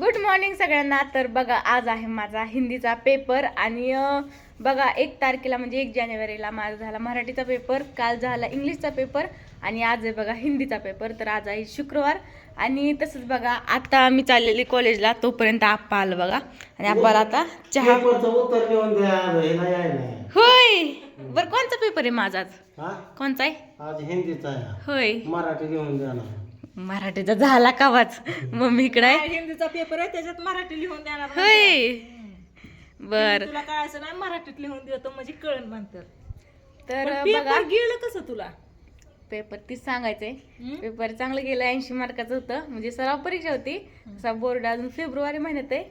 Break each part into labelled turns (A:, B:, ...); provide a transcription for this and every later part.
A: Good morning सगळ्यांना. तर बघा आज आहे माझा हिंदीचा पेपर आणि बघा एक तारखेला म्हणजे एक जानेवारीला माझा झाला मराठीचा पेपर काल झाला इंग्लिशचा पेपर आणि आज आहे बघा हिंदीचा पेपर तर आज आहे शुक्रवार आणि तसंच बघा आता मी चाललेली कॉलेजला तोपर्यंत आप्पा आलं बघा. आणि आप्पाला आता चहा. होय! बरं कोणचा पेपर आहे माझा आज?
B: हा?
A: कोणचा आहे?
B: आज हिंदीचा आहे.
A: होय.
B: मराठी लिहून द्या ना
A: मराठीचा झाला कावाच. मम्मी इकडे आहे.
C: हिंदीचा पेपर आहे त्याच्यात मराठी लिहून देणार
A: होय. बर.
C: तुला कळायचं नाही मराठीत लिहून देतो म्हणजे कळण म्हणतात
A: तर बघा.
C: पेपर गेलं कसं तुला?
A: पेपर तीच सांगायचंय? पेपर चांगलं गेलं ऐंशी मार्काचं होतं. म्हणजे सराव परीक्षा होती. असा बोर्ड अजून फेब्रुवारी महिन्यात आहे.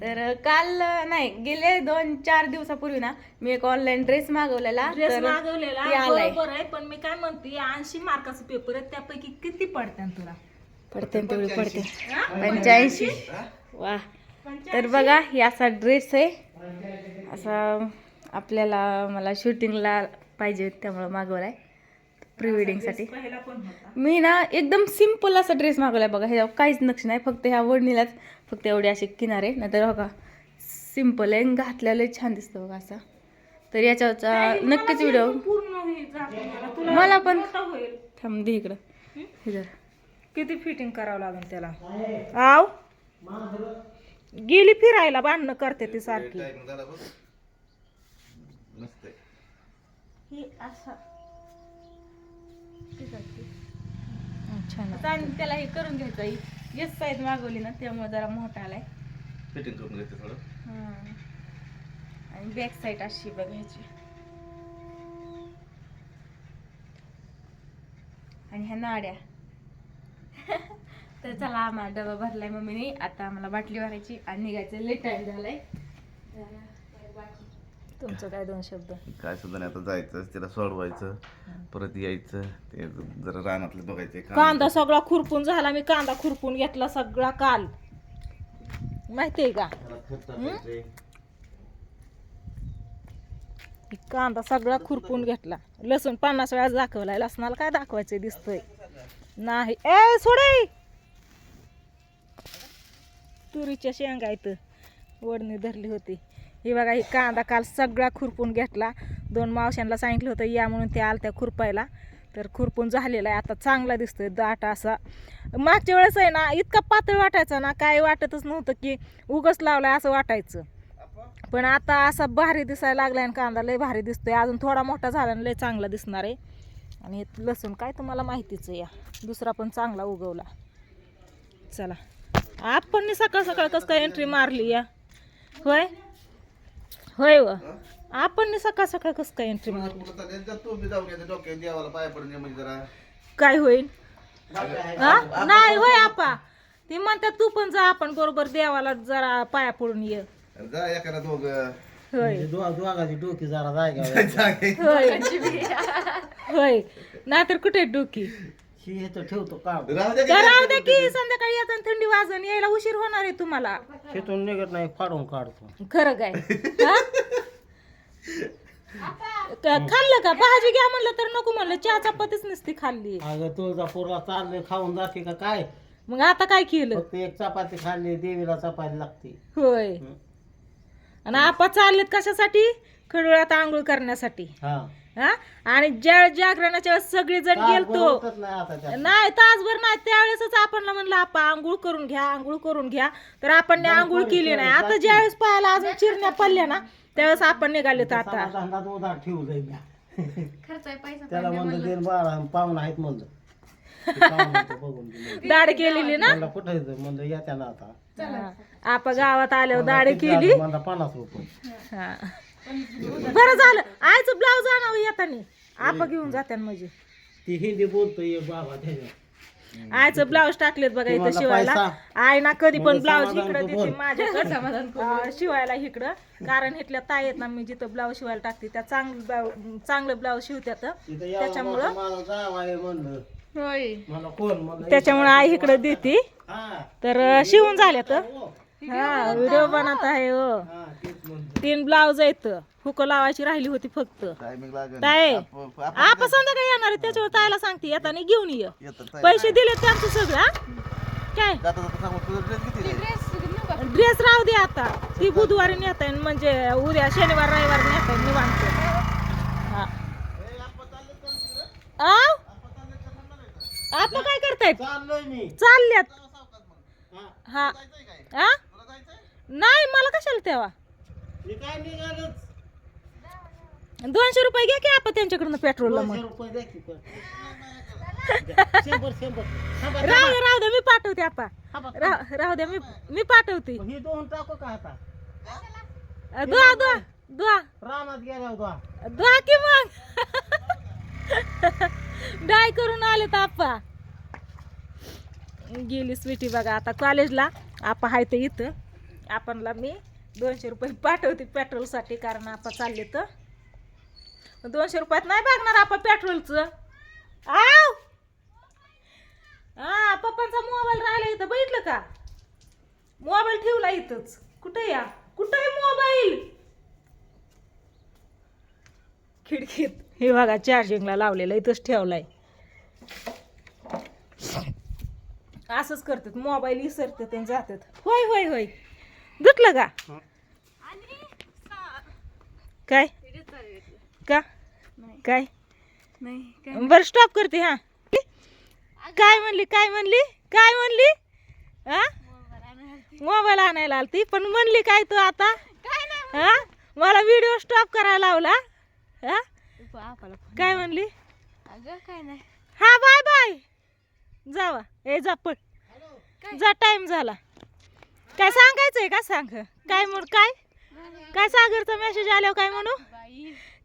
A: तर काल नाही गेले दोन चार दिवसापूर्वी ना मी एक ऑनलाईन ड्रेस मागवलेला.
C: ड्रेस
A: तर
C: मागवलेला
A: ते आलाय.
C: बरोबर आहे पण मी काय म्हणते ऐंशी मार्काचा पेपर आहे त्यापैकी किती पडतात तुला?
A: पडते न तेवढी पडते पंच्याऐंशी? वा. तर बघा हे असा ड्रेस आहे. असा आपल्याला मला शूटिंगला पाहिजे त्यामुळं मागवलाय. प्री वेडिंगसाठी
C: पहिला पण होता?
A: मी ना एकदम सिंपल असा ड्रेस मागवलाय बघा. ह्याच्यावर काहीच नक्षी नाही फक्त ह्या वडणीलाच फक्त एवढे असे किनारे नाहीतर बघा सिंपल आहे घातलेलं छान दिसतं बघा असा. तर याच्यावरचा नक्कीच व्हिडिओ
C: मला.
A: पण थांब दे इकडं. हे.
C: किती फिटिंग करावं लागेल त्याला? आव. गेली फिरायला भांडणं करते ती सारखी.
A: ही असा.
C: छान
A: त्याला हे करून घ्यायचं येस साईज मागवली ना त्यामुळे जरा मोठा आलाय.
D: फिटिंग करून घेते थोडं.
A: हा. आणि बॅक साईड अशी बघायची. आणि ह्या नाड्या. तर चला आम्हाला डबा भरलाय मम्मीने. आता आम्हाला बाटली भरायची आणि निघायचं. लेट टाइम झालाय.
C: तुमचं काय दोन शब्द?
D: काय सुद्धा नाही आता जायचं तिला सोडवायचं परत यायचं ते जरा रानातलं बघायचं काम.
C: कांदा सगळा खुरपून झाला मी कांदा खुरपून घेतला सगळा काल. माहितीये का? कांदा सगळा खुरपून घेतला. लसूण पन्नास वेळा दाखवलाय लसणाला काय दाखवायचं दिसतंय? नाही. ए सोडे! तुरीच्या शेंगा इथं वडणी धरली होती. ही बघा ही कांदा काल सगळा खुरपून घेतला. दोन मावशांना सांगितलं होतं या म्हणून ते आलत्या खुरपायला. तर खुरपून झालेला आहे. आता चांगला दिसतोय दाट असा. मागच्या वेळेस आहे ना इतका पातळ वाटायचा ना काय वाटतच नव्हतं की उगस लावलाय असं वाटायचं. पण आता असा भारी दिसायला लागलाय आणि कांदा लय भारी दिसतोय. अजून थोडा मोठा झाला आणि लय चांगला दिसणार आहे. आणि लसूण काय तुम्हाला माहितीच आहे या. दुसरा पण चांगला उगवला. चला. आपण सकाळ सकाळ कसं काय एंट्री मारली या. होय? होय व. आपण सकाळ सकाळ कसं काय एंट्री
D: जाऊन येते डोक्यात देवाला पाय ये म्हणजे जरा.
C: काय होईल? हा? नाही होय आपा. ती म्हणतात तू पण जा आपण बरोबर देवाला जरा पाया पडून ये.
D: जा एखादा दोघ.
C: होय.
B: दोघाची डोकी जरा जायगा
C: होय. होय. नाहीतर कुठे डोकी?
B: हे तर ठेवतो काम.
D: राहू दे
C: तर राहू दे की संध्याकाळी येताना थंडी वाजून यायला उशीर होणार आहे तुम्हाला.
B: शेतून निघत नाही फाडून काढतो.
C: खरं काय? हा? क- खाल्लं का? भाजी घ्या म्हणलं तर नको म्हणलं. चहा चपातीच नसती खाल्ली.
B: अगं तुळजापूरला चालले खाऊन जाते का काय?
C: मग आता काय केलं?
B: फक्त एक चपाती खाल्ली देवीला चपाती लागते.
C: होय. आणि आपा चाललेत कशासाठी? खडोळ्यात आंघोळ करण्यासाठी.
B: हा.
C: हा? आणि ज्या जागरणाच्या वेळेस सगळे जण गेलतो
B: नाही आता
C: तासभर नाही. त्यावेळेसच आपण म्हणलं आपण आंघोळ करून घ्या आंघोळ करून घ्या. तर आपण आंघोळ केली नाही. आता ज्यावेळेस पायाला अजून चिरण्या पडल्या ना त्यावेळेस आपण आता.
A: खर्च आहे पैसा
B: त्याला म्हणलं बाळा पाहुणा आहेत म्हणलं.
C: दाढ केलेली ना?
B: कुठं म्हणलं या त्यानं आता.
C: हा. आपण गावात आल्यावर दाढ केली.
B: पन्नास रुपये.
C: हा. बरं झालं. आईचं ब्लाऊज आणावं येताना. आपा घेऊन जात्यान म्हणजे.
B: ती हिंदी बोलतो ये बाबा त्याच्या
C: आईचं ब्लाऊज टाकलेत बघा इथं
B: तुम्हाला
C: शिवायला? आई ना कधी पण ब्लाऊज
B: समाधान
C: इकडं
B: तो
C: देते. माझ्याकडं. अं, शिवायला इकडं. कारण इथल्या ताई आहेत ना मी जिथं ब्लाऊज शिवायला टाकते त्या चांगलं ब्लाऊज चांगलं ब्लाऊज शिवत्यात.
B: तिथं यावं
C: त्याच्यामुळं?
B: मोठं माणूस जावं आहे म्हणलं.
A: होय.
B: मला कोण म्हणलं?
C: त्याच्यामुळे आई इकडं देते.
B: हा.
C: तर अं, शिवून झाल्यात.
B: हो.
C: हा व्हिडिओ बनवत आहे हो. तीन ब्लाऊज आहेत. हुक लावायची राहिली होती फक्त.
D: टायमिंग लागेल.
C: ताई
D: आप-
C: संध्याकाळी येणार आहे? त्याच्यावर ताईला सांगते. येताना घेऊन ये.
D: ताई.
C: पैसे दिले त्यांचं सगळं हा? काय?
D: जाता जाता सांगू तुझा ड्रेस किती आहे?
A: ड्रेस
C: ड्रेस राहू दे आता. ती बुधवारी नेता येईल म्हणजे उद्या शनिवार रविवार नेता येईल निवांत. हा. आव? आपण काय करतायत
B: चाललोय मी.
C: चालल्यात.
B: हा.
C: हा. हा नाही मला कशाला तेव्हा?
B: मी काय निघालोच.
C: दोनशे रुपये घ्या की आपण त्यांच्याकडनं पेट्रोलला मग
B: दोनशे रुपये द्या की पण. द्या. शंभर शंभर. थांबा,
C: राहू. दे राहू दे मी पाठवते आपा
B: थांबा,
C: राहू राहू दे मी मी पाठवते.
B: मग ही दोन टाकू का आता?
C: दुआ दुआ दुआ
B: रानात गेल्यावर द्वा.
C: दुआ की मग? डाय करून आले तर आप्पा गेली स्वीटी बघा आता कॉलेजला आपा हाय तर इथं. आपणला मी दोनशे रुपये पाठवते पेट्रोलसाठी कारण आपा चालले तर. दोनशे रुपयात नाही बघणार आपण पेट्रोलचं. आव! हा पप्पांचा मोबाईल राहिला इथं बघितलं का? मोबाईल ठेवला इथंच. कुठे या? कुठं आहे मोबाईल? खिडकीत. हे बघा चार्जिंगला लावलेलं इथंच ठेवलाय. असंच करतात मोबाईल विसरतात आणि जातात. होय होय होय. धुतलं का? काय? का?
A: नाही.
C: काय? बरं स्टॉप करते हा. काय म्हणली काय म्हणली? काय म्हणली? हा मोबाईल आणायला आलती पण म्हणली काय तू आता?
A: काय नाही
C: हा? मला व्हिडिओ स्टॉप करायला लावला. हा? काय म्हणली?
A: अगं काय नाही.
C: हा बाय बाय जावा. ए जा पण जा टाइम झाला. काय सांगायचंय का सांग? काय म्हणू काय? काय सागरचा मेसेज आल्यावर काय म्हणू?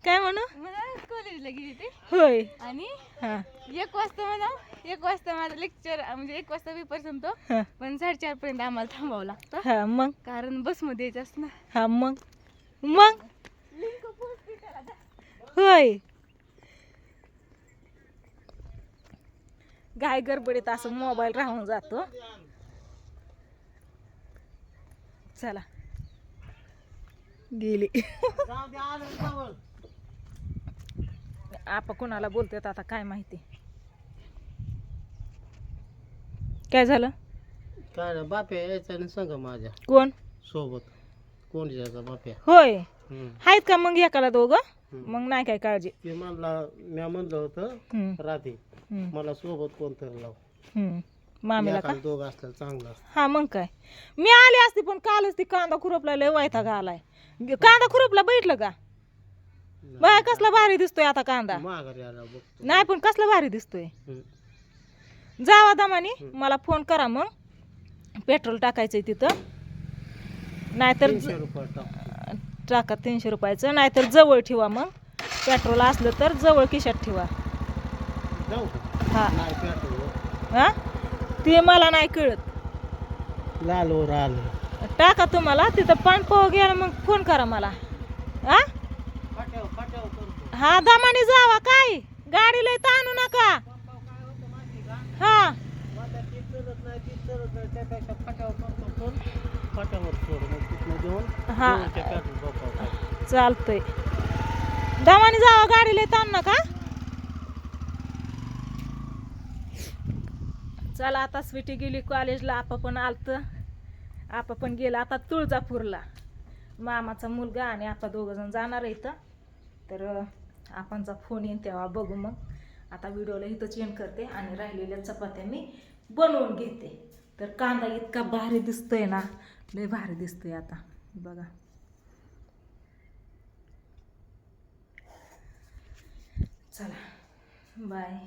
C: काय म्हणू?
A: मला कॉलेजला गेली ते
C: होय.
A: आणि
C: हा.
A: एक वाजता म्हणा एक वाजता माझं लेक्चर म्हणजे एक वाजता पेपर संपतो. पण साडेचार पर्यंत आम्हाला थांबावं लागतं.
C: हा मग?
A: कारण बसमध्ये यायचंच ना.
C: हा मग? मग? होय. गाय गडबडीत असं मोबाईल राहून जातो. चला. गेली. आपा कोणाला बोलतात आता काय माहिती? काय झालं?
B: काय ना बाप्या यायचा आणि सांग माझ्या.
C: कोण?
B: सोबत. कोण यायचा बाप्या?
C: होय.
B: हम्म.
C: आहेत का मग एकाला दोघं. मग नाही काय काळजी.
B: ते म्हणला मी म्हणलं होतं
C: हम्म,
B: राधी
C: हम्म,
B: मला सोबत कोणतरी लाव.
C: हम्म. मामीला का?
B: दोघं चांगलं असतं.
C: हा मग काय? मी आले असते पण कालच ती कांदा खुरपला लय वायता घालाय कांदा खुरपला बैठलं का? बाय कसला भारी दिसतोय आता कांदा.
B: माघारी आला बघतो.
C: नाही पण कसला भारी दिसतोय.
B: हम्म.
C: जावा दमानी मला फोन करा मग. पेट्रोल टाकायचंय तिथं. नाहीतर ज-
B: तीनशे रुपये टाकतो.
C: टाका तीनशे रुपयाचं नाहीतर जवळ ठेवा मग. पेट्रोल असलं तर जवळ खिशात ठेवा.
B: जाऊ का?
C: हा.
B: नाही पेट्रोल.
C: हा? ते मला नाही कळत.
B: लाल वर आलं
C: टाका तुम्हाला तिथं पाणी पाव घ्यायला मग फोन करा मला. हा
B: करतो
C: हा दमाने जावा काय? गाडीला इथं आणू नका. हा.
B: माझ्या ती चलत नाही ती चलत नाही त्यापेक्षा फाट्यावर करतो फोन फाट्यावर सोड मग तिथनं घेऊन
C: हा.
B: जवळच्या पेट्रोल पंपावर
C: चालतंय. दमाने जावा गाडीला इथं आणू नका. चला आता स्वीटी गेली कॉलेजला आपा पण आलत. आपा पण गेला आता तुळजापूरला. मामाचा मुलगा आणि आपा दोघं जण जाणार इथं. तर आपणचा फोन येईन तेव्हा बघू मग. आता व्हिडिओला इथं चेंज करते आणि राहिलेल्या चपात्या मी बनवून घेते. तर कांदा इतका भारी दिसतोय ना लय भारी दिसतोय आता. बघा. चला. बाय.